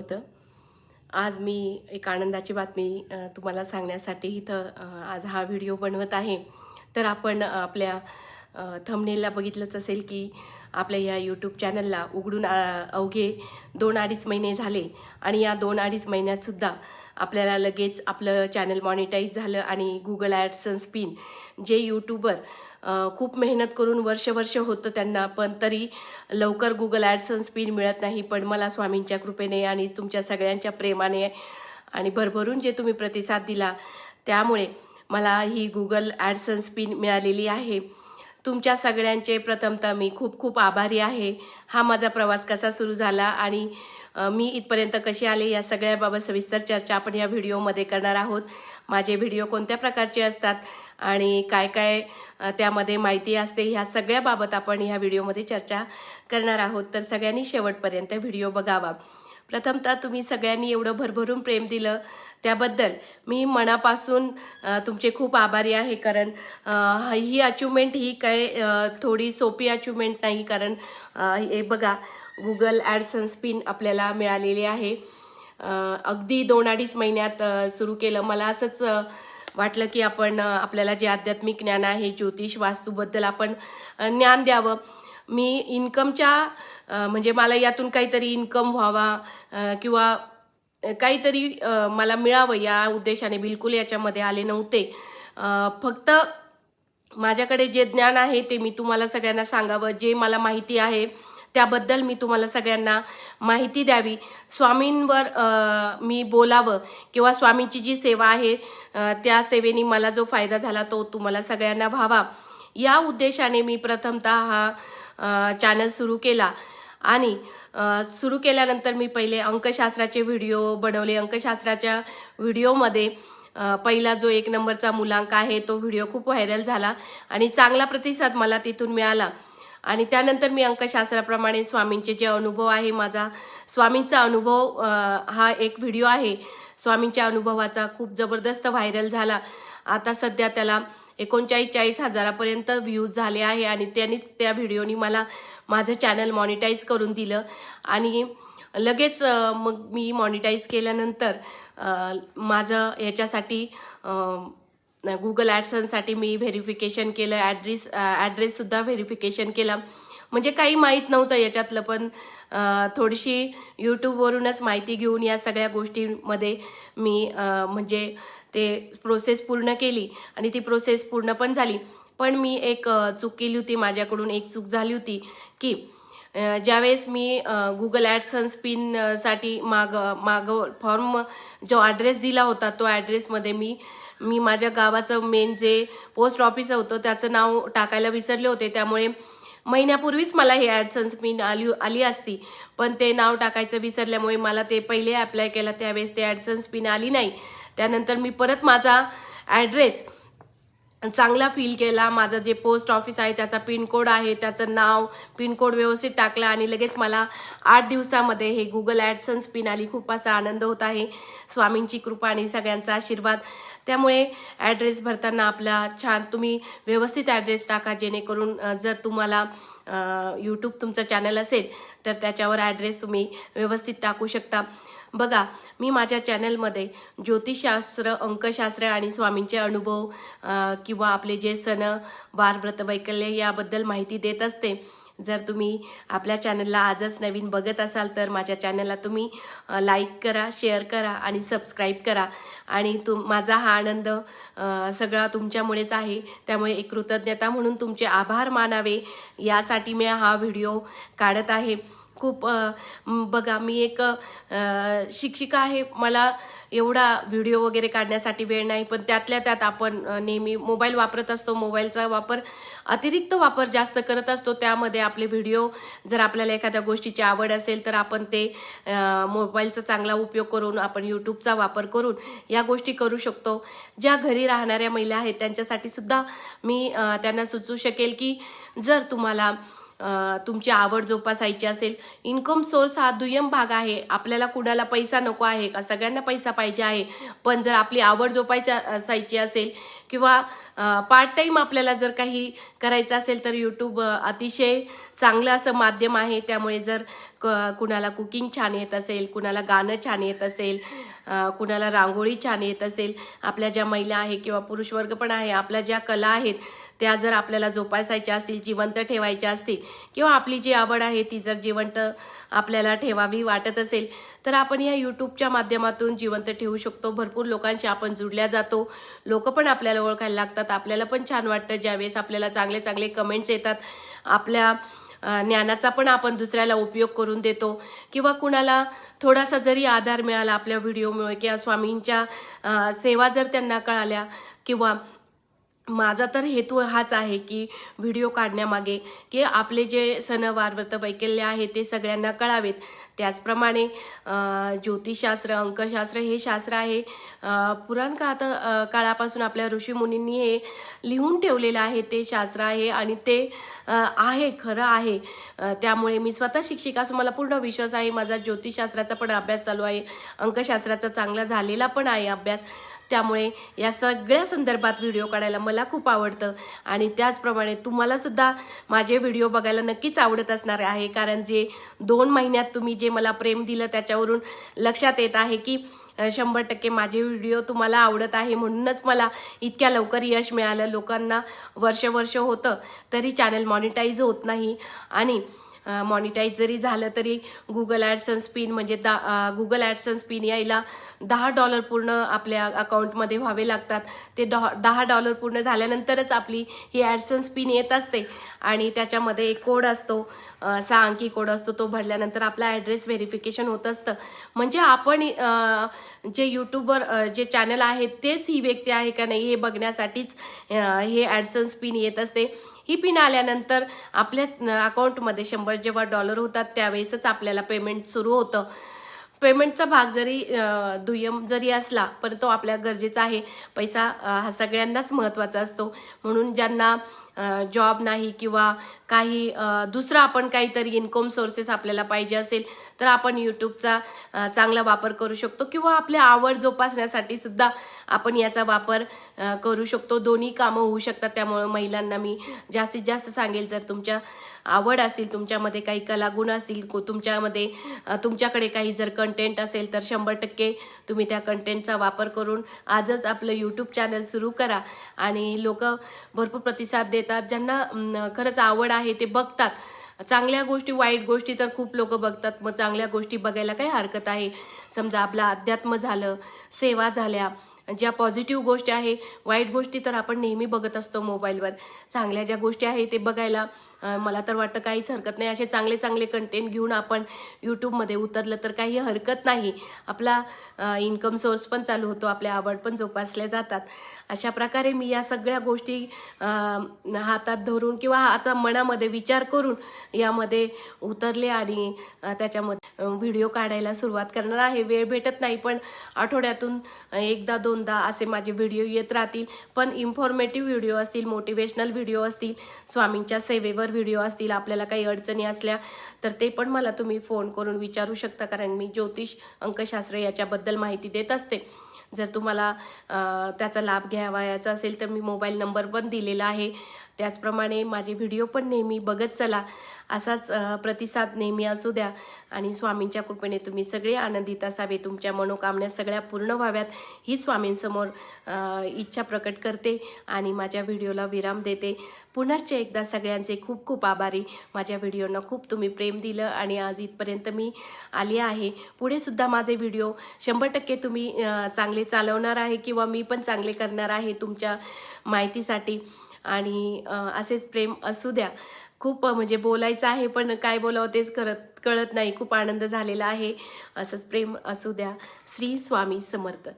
समर्थ आज मी एक आनंदाची बातमी तुम्हाला सांगण्यासाठी इथं आज हा व्हिडिओ बनवत आहे. तर आपण आपल्या थमनेलला बघितलंच असेल की आपल्या या यूट्यूब चॅनलला उघडून अवघे दोन अडीच महिने झाले. आणि या दोन अडीच महिन्यातसुद्धा आपल्याला लगेच आपलं चॅनल मॉनिटाईज झालं आणि गुगल ॲडसन्स पिन जे यूट्यूबर खूप मेहनत करून वर्ष वर्ष होतं त्यांना पण तरी लवकर गुगल ॲडसन्स पिन मिळत नाही. पण मला स्वामींच्या कृपेने आणि तुमच्या सगळ्यांच्या प्रेमाने आणि भरभरून जे तुम्ही प्रतिसाद दिला त्यामुळे मला ही गुगल ॲडसन्स पिन मिळालेली आहे. तुमच्या सगळ्यांचे प्रथमतः मी खूप खूप आभारी आहे. हा माझा प्रवास कसा सुरू झाला आणि मी इथपर्यंत कशी आले या सगळ्याबाबत सविस्तर चर्चा आपण या व्हिडिओमध्ये करणार आहोत. माझे व्हिडिओ कोणत्या प्रकारचे असतात आणि काय काय त्यामध्ये माहिती असते ह्या सगळ्याबाबत आपण ह्या व्हिडिओमध्ये चर्चा करणार आहोत. तर सगळ्यांनी शेवटपर्यंत व्हिडिओ बघावा. प्रथमतः तुम्ही सगळ्यांनी एवढं भरभरून प्रेम दिलं त्याबद्दल मी मनापासून तुमचे खूप आभारी आहे कारण ही अचिव्हमेंट ही काय थोडी सोपी अचिव्हमेंट नाही कारण हे बघा गुगल ॲडसन्स पिन आपल्याला मिळालेली आहे. अगदी दोन अडीच महिन्यात सुरू केलं. मला असंच वाटलं की आपण आपल्याला जे आध्यात्मिक ज्ञान आहे ज्योतिष वास्तूबद्दल आपण ज्ञान द्यावं. मी इन्कमच्या म्हणजे मला यातून काहीतरी इन्कम व्हावा किंवा काहीतरी मला मिळावं या उद्देशाने बिलकुल याच्यामध्ये आले नव्हते. फक्त माझ्याकडे जे ज्ञान आहे ते मी तुम्हाला सगळ्यांना सांगावं. जे मला माहिती आहे त्याबद्दल मी तुम्हाला सगळ्यांना माहिती द्यावी. स्वामींवर मी बोलावं किंवा स्वामींची जी सेवा आहे त्या सेवेने मला जो फायदा झाला तो तुम्हाला सगळ्यांना व्हावा. या उद्देशाने मी प्रथमतः हा चॅनल सुरू केला. आणि सुरू केल्यानंतर मी पहिले अंकशास्त्राचे व्हिडिओ बनवले. अंकशास्त्राच्या व्हिडिओमध्ये पहिला जो एक नंबरचा मुलांक आहे तो व्हिडिओ खूप व्हायरल झाला आणि चांगला प्रतिसाद मला तिथून मिळाला. आणि त्यानंतर मी अंकशास्त्राप्रमाणे स्वामींचे जे अनुभव आहे माझा स्वामींचा अनुभव हा एक व्हिडिओ आहे. स्वामींच्या अनुभवाचा खूप जबरदस्त व्हायरल झाला. आता सध्या त्याला एकोणचाळीस चाळीस हजारापर्यंत व्ह्यूज झाले आहे आणि त्यांनीच त्या व्हिडिओनी मला माझं चॅनल मॉनिटाईज करून दिलं. आणि लगेच मग मी मॉनिटाईज केल्यानंतर माझं याच्यासाठी गुगल ॲडसनसाठी मी व्हेरिफिकेशन केलं ॲड्रेस ॲड्रेससुद्धा व्हेरिफिकेशन केला. म्हणजे काही माहीत नव्हतं याच्यातलं पण थोडीशी यूट्यूबवरूनच माहिती घेऊन या सगळ्या गोष्टींमध्ये मी म्हणजे ते प्रोसेस पूर्ण केली आणि ती प्रोसेस पूर्ण पण झाली. पण मी एक चूक केली होती माझ्याकडून एक चूक झाली होती की ज्यावेळेस मी गुगल ॲडसन्स पिनसाठी माग माग फॉर्म जो ॲड्रेस दिला होता तो ॲड्रेसमध्ये मी मी माझ्या गावाचं मेन जे पोस्ट ऑफिस होतं त्याचं नाव टाकायला विसरले होते. त्यामुळे महिन्यापूर्वीच मला हे ॲडसन्स पिन आली आली असती. पण ते नाव टाकायचं विसरल्यामुळे मला ते पहिले अप्लाय केला. त्यावेळेस ते ॲडसन्स पिन आली नाही. त्यानंतर मी परत माझा ॲड्रेस चांगला फील केला. माझं जे पोस्ट ऑफिस आहे त्याचा पिनकोड आहे त्याचं नाव पिनकोड व्यवस्थित टाकला आणि लगेच मला आठ दिवसामध्ये हे गुगल ॲडसन्स पिन आली. खूप असा आनंद होत आहे. स्वामींची कृपा आणि सगळ्यांचा आशीर्वाद. त्यामुळे ॲड्रेस भरताना आपला छान तुम्ही व्यवस्थित ॲड्रेस टाका जेणेकरून जर तुम्हाला यूट्यूब तुमचं चॅनल असेल तर त्याच्यावर ॲड्रेस तुम्ही व्यवस्थित टाकू शकता. बघा मी माझ्या चॅनलमध्ये ज्योतिषशास्त्र अंकशास्त्र आणि स्वामींचे अनुभव किंवा आपले जे सण वार व्रत वैकल्य याबद्दल माहिती देत असते. जर तुम्ही आपल्या चॅनलला आजच नवीन बघत असाल तर माझ्या चॅनलला तुम्ही लाईक करा शेअर करा आणि सबस्क्राईब करा. आणि तुम माझा हा आनंद सगळा तुमच्यामुळेच आहे. त्यामुळे एक कृतज्ञता म्हणून तुमचे आभार मानावे. यासाठी मी हा व्हिडिओ काढत आहे. खूप बघा मी एक शिक्षिका आहे. मला एवढा व्हिडिओ वगैरे काढण्यासाठी वेळ नाही पण त्यातल्या त्यात आपण नेहमी मोबाईल वापरत असतो. मोबाईलचा वापर अतिरिक्त वापर जास्त करत असतो. त्यामध्ये आपले व्हिडिओ जर आपल्याला एखाद्या गोष्टीची आवड असेल तर आपण ते मोबाईलचा चांगला उपयोग करून आपण यूट्यूबचा वापर करून या गोष्टी करू शकतो. ज्या घरी राहणाऱ्या महिला आहेत त्यांच्यासाठी सुद्धा मी त्यांना सुचवू शकेल की जर तुम्हाला तुमची आवड जोपासायची असेल इन्कम सोर्स हा दुय्यम भाग आहे. आपल्याला कुणाला पैसा नको आहे का? सगळ्यांना पैसा पाहिजे आहे. पण जर आपली आवड जोपायची असायची असेल किंवा पार्ट टाईम आपल्याला जर काही करायचं असेल तर यूट्यूब अतिशय चांगलं असं माध्यम आहे. त्यामुळे जर क- कुणाला कुकिंग छान येत असेल कुणाला गाणं छान येत असेल कुणाला रांगोळी छान येत असेल आपल्या ज्या महिला आहे किंवा पुरुष वर्ग पण आहे आपल्या ज्या कला आहेत त्या जर आपल्याला जोपासायच्या असतील जिवंत ठेवायच्या असतील किंवा आपली जी आवड आहे ती जर जिवंत आपल्याला ठेवावी वाटत असेल तर आपण या यूट्यूबच्या माध्यमातून जिवंत ठेवू शकतो. भरपूर लोकांशी आपण जुडल्या जातो. लोक पण आपल्याला ओळखायला लागतात. आपल्याला पण छान वाटतं. ज्यावेळेस आपल्याला चांगले चांगले कमेंट्स येतात आपल्या ज्ञानाचा पण आपण दुसऱ्याला उपयोग करून देतो. किंवा कुणाला थोडासा जरी आधार मिळाला आपल्या व्हिडिओमुळे किंवा स्वामींच्या सेवा जर त्यांना कळाल्या किंवा माझा तर हेतू हाच आहे की व्हिडिओ काढण्यामागे की आपले जे सणवार व्रत वैकल्य आहे ते सगळ्यांना कळावेत. त्याचप्रमाणे ज्योतिषशास्त्र अंकशास्त्र हे शास्त्र आहे. पुराण काळात काळापासून आपल्या ऋषीमुनींनी हे लिहून ठेवलेलं आहे. ते शास्त्र आहे आणि ते आहे खरं आहे. त्यामुळे मी स्वतः शिक्षिका असून मला पूर्ण विश्वास आहे. माझा ज्योतिषशास्त्राचा पण अभ्यास चालू आहे. अंकशास्त्राचा चांगला झालेला पण आहे अभ्यास. त्यामुळे या सगळ्या संदर्भात व्हिडिओ काढायला मला खूप आवडतं. आणि त्याचप्रमाणे तुम्हालासुद्धा माझे व्हिडिओ बघायला नक्कीच आवडत असणार आहे. कारण जे दोन महिन्यात तुम्ही जे मला प्रेम दिलं त्याच्यावरून लक्षात येत आहे की शंभर टक्के माझे व्हिडिओ तुम्हाला आवडत आहे. म्हणूनच मला इतक्या लवकर यश मिळालं. लोकांना वर्ष वर्ष होतं तरी चॅनल मॉनिटाईज होत नाही. आणि मॉनिटाईज जरी झालं तरी गुगल ॲडसन्स पिन म्हणजे दा गुगल ॲडसन्स पिन यायला दहा डॉलर पूर्ण आपल्या अकाउंटमध्ये व्हावे लागतात. ते डॉ दहा डॉलर पूर्ण झाल्यानंतरच आपली ही ॲडसन्स पिन येत असते. आणि त्याच्यामध्ये एक कोड असतो. सहा अंकी कोड असतो. तो भरल्यानंतर आपला ॲड्रेस व्हेरिफिकेशन होत असतं. म्हणजे आपण जे यूट्यूबर जे चॅनल आहे तेच ही व्यक्ती आहे का नाही हे बघण्यासाठीच हे ॲडसन्स पिन येत असते. ही पिन आल्यानंतर आपल्या अकाउंटमध्ये शंभर जेव्हा डॉलर होतात त्यावेळेसच आपल्याला पेमेंट सुरू होतं. पेमेंटचा भाग जरी दुय्यम जरी असला पण तो आपल्या गरजेचा आहे. पैसा हा सगळ्यांनाच महत्त्वाचा असतो. म्हणून ज्यांना जॉब नाही किंवा काही दुसरं दुसरा आपण काहीतरी इन्कम सोर्सेस आपल्याला पाहिजे असेल तर आपण यूट्यूबचा चांगला वापर करू शकतो किंवा आपल्या आवड जोपासण्यासाठी सुद्धा आपण याचा वापर करू शकतो. दोन्ही कामं होऊ शकतात. त्यामुळे महिलांना मी जास्तीत जास्त सांगेल जर तुमच्या आवड असतील तुमच्यामध्ये काही कलागुण असतील को- तुमच्यामध्ये तुमच्याकडे काही जर कंटेंट असेल तर शंभर टक्के तुम्ही त्या कंटेंटचा वापर करून आजच आपलं यूट्यूब चॅनल सुरू करा. आणि लोक भरपूर प्रतिसाद देतात. ज्यांना खरंच आवड आहे ते बघतात. चांगल्या गोष्टी वाईट गोष्टी तर खूप लोक बघतात. मग चांगल्या गोष्टी बघायला काही हरकत आहे. समजा आपलं अध्यात्म झालं सेवा झाल्या ज्या पॉझिटिव्ह गोष्टी आहे वाईट गोष्टी तर आपण नेहमी बघत असतो मोबाईलवर. चांगल्या ज्या गोष्टी आहे ते बघायला मला तर वाटतं काहीच हरकत नाही. असे चांगले चांगले कंटेंट घेऊन आपण यूट्यूबमध्ये उतरलं तर काही हरकत नाही. आपला इन्कम सोर्स पण चालू होतो आपल्या आवड पण जोपासल्या जातात. अशा प्रकारे मी या सगळ्या गोष्टी हातात धरून किंवा आता मनामध्ये विचार करून यामध्ये उतरले आणि त्याच्यामध्ये व्हिडिओ काढायला सुरुवात करणार आहे. वेळ भेटत नाही पण आठवड्यातून एकदा दोनदा असे माझे व्हिडिओ येत राहतील. पण इन्फॉर्मेटिव्ह व्हिडिओ असतील मोटिवेशनल व्हिडिओ असतील स्वामींच्या सेवेवर व्हिडिओ असतील आपल्याला काही अडचणी असल्या तर ते पण मला तुम्ही फोन करून विचारू शकता कारण मी ज्योतिष अंकशास्त्र याच्याबद्दल माहिती देत असते. जर तुम्हाला त्याचा लाभ घ्यावायचा असेल तर मी मोबाईल नंबर पण दिलेला आहे. त्याचप्रमाणे माझे व्हिडिओ पण नेहमी बघत चला. असाच प्रतिसाद नेहमी असू द्या. आणि स्वामींच्या कृपेने तुम्ही सगळे आनंदित असावे. तुमच्या मनोकामना सगळ्या पूर्ण व्हाव्यात ही स्वामींसमोर इच्छा प्रकट करते आणि माझ्या व्हिडिओला विराम देते. पुनश्च एकदा सगळ्यांचे खूप खूप आभारी. माझ्या व्हिडिओना खूप तुम्ही प्रेम दिलं आणि आज इथपर्यंत मी आली आहे. पुढे सुद्धा माझे व्हिडिओ शंभर टक्के तुम्ही चांगले चालवणार आहे किंवा मी पण चांगले करणार आहे तुमच्या माहितीसाठी. आणि असेच प्रेम असू द्या. खूप म्हणजे बोलायचं आहे पण काय बोलावं तेच करत कळत नाही. खूप आनंद झालेला आहे. असंच प्रेम असू द्या. श्री स्वामी समर्थ.